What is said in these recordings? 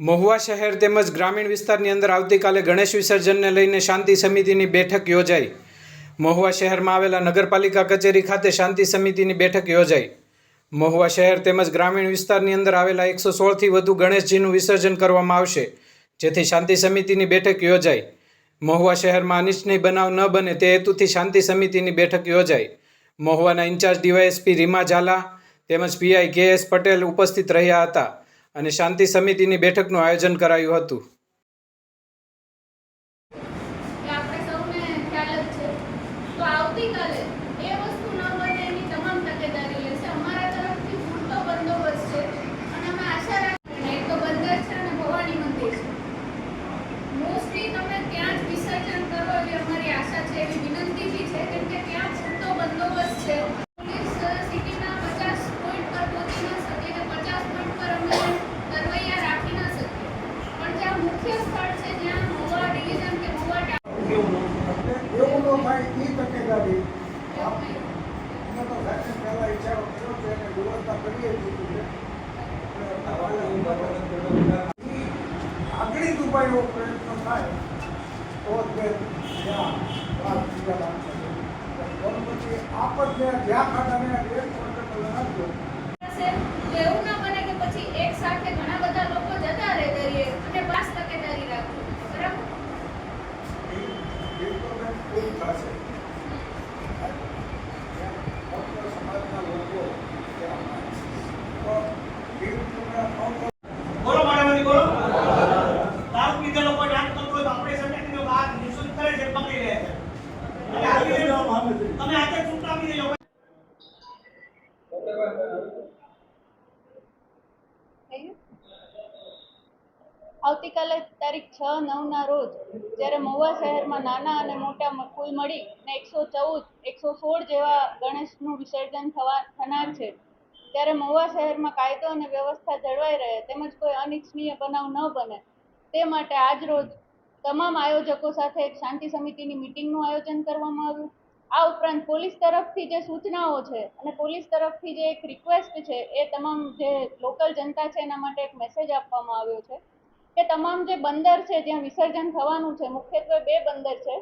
મહુવા શહેર તેમજ ગ્રામીણ વિસ્તારની અંદર આવતીકાલે ગણેશ વિસર્જનને લઈને શાંતિ સમિતિની બેઠક યોજાઈ. મહુવા શહેરમાં આવેલા નગરપાલિકા કચેરી ખાતે શાંતિ સમિતિની બેઠક યોજાઈ. મહુવા શહેર તેમજ ગ્રામીણ વિસ્તારની અંદર આવેલા એકસો સોળથી વધુ ગણેશજીનું વિસર્જન કરવામાં આવશે, જેથી શાંતિ સમિતિની બેઠક યોજાઈ. મહુવા શહેરમાં અનિચ્છનીય બનાવ ન બને તે હેતુથી શાંતિ સમિતિની બેઠક યોજાઈ. મહુવાના ઇન્ચાર્જ ડીવાયએસપી રીમા ઝાલા તેમજ પીઆઈ કે એસ પટેલ ઉપસ્થિત રહ્યા હતા. અને શાંતિ સમિતિની બેઠકનું આયોજન કરાયું હતું. આવતીકાલે એ વસ્તુ ન બને એની તમામ તકેદારી લેશે અમારા તરફથી પૂરતો બંદોબસ્ત છે અને અમે આશા રાખીએ એક તો બંદર છે અને ભવાની મંદિર છે મોસ્ટલી તમે ત્યાં જ વિસર્જન કરો એવી અમારી આશા છે એવી વિનંતી બી છે કેમ કે ત્યાં પૂરતો બંદોબસ્ત છે પોલીસ સિટીના પચાસ પોઈન્ટ પર પહોંચી ન શકે કે પચાસ પોઈન્ટ પર અમે તરવૈયા રાખી ન શકીએ પણ જ્યાં મુખ્ય સ્થળ છે જ્યાં મહુવા ડિવિઝન કે મહુવા ટાઉન એવું ન થાય તકેદારી. અમે તો સાહેબ પહેલાં ઈચ્છાઓ કર્યો છે. અને ગુણવત્તા કરીએ છીએ આગળી ઉપાયો પ્રયત્ન થાય, તો જ ત્યાં. પણ પછી આપણને જ્યાં ખાતાને એક પ્રોજેક્ટ રાખજો એવું ના બને કે પછી એક સાથે ઘણા બધા તમે આજે છૂટ આપી આવતીકાલે તારીખ છ નવના રોજ જ્યારે મહુવા શહેરમાં નાના અને મોટા કુલ મળી ને એકસો ચૌદ, એકસો સોળ જેવા ગણેશનું વિસર્જન થવા, થનાર છે. ત્યારે મહુવા શહેરમાં કાયદો અને વ્યવસ્થા જળવાઈ રહે, તેમજ કોઈ અનિચ્છનીય બનાવ ન બને. તે માટે આજ રોજ તમામ આયોજકો સાથે એક શાંતિ સમિતિની મિટિંગનું આયોજન કરવામાં આવ્યું. આ ઉપરાંત પોલીસ તરફથી જે સૂચનાઓ છે અને પોલીસ તરફથી જે એક રિક્વેસ્ટ છે, એ તમામ જે લોકલ જનતા છે એના માટે એક મેસેજ આપવામાં આવ્યો છે કે તમામ જે બંદર છે, જ્યાં વિસર્જન થવાનું છે, મુખ્યત્વે બે બંદર છે.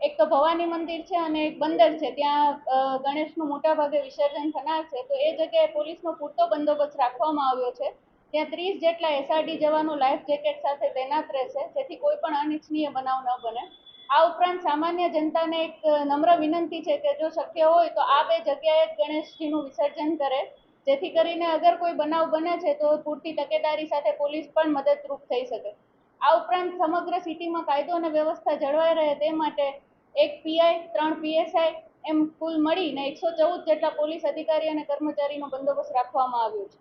એક તો ભવાની મંદિર છે અને એક બંદર છે, ત્યાં ગણેશનું મોટાભાગે વિસર્જન થનાર છે. તો એ જગ્યાએ પોલીસનો પૂરતો બંદોબસ્ત રાખવામાં આવ્યો છે. ત્યાં ત્રીસ જેટલા એસઆરડી જવાનો લાઈફ જેકેટ સાથે તૈનાત રહેશે, જેથી કોઈ પણ અનિચ્છનીય બનાવ ન બને. આ ઉપરાંત સામાન્ય જનતાને એક નમ્ર વિનંતી છે કે જો શક્ય હોય તો આ બે જગ્યાએ ગણેશજીનું વિસર્જન કરે. જેથી કરીને અગર કોઈ બનાવ બને છે તો પૂરતી તકેદારી સાથે પોલીસ પણ મદદરૂપ થઈ શકે. આ ઉપરાંત સમગ્ર સિટીમાં કાયદો અને વ્યવસ્થા જળવાઈ રહે તે માટે એક પીઆઈ, ત્રણ પીએસઆઈ એમ કુલ મળીને એકસો ચૌદ જેટલા પોલીસ અધિકારી અને કર્મચારીનો બંદોબસ્ત રાખવામાં આવ્યો છે.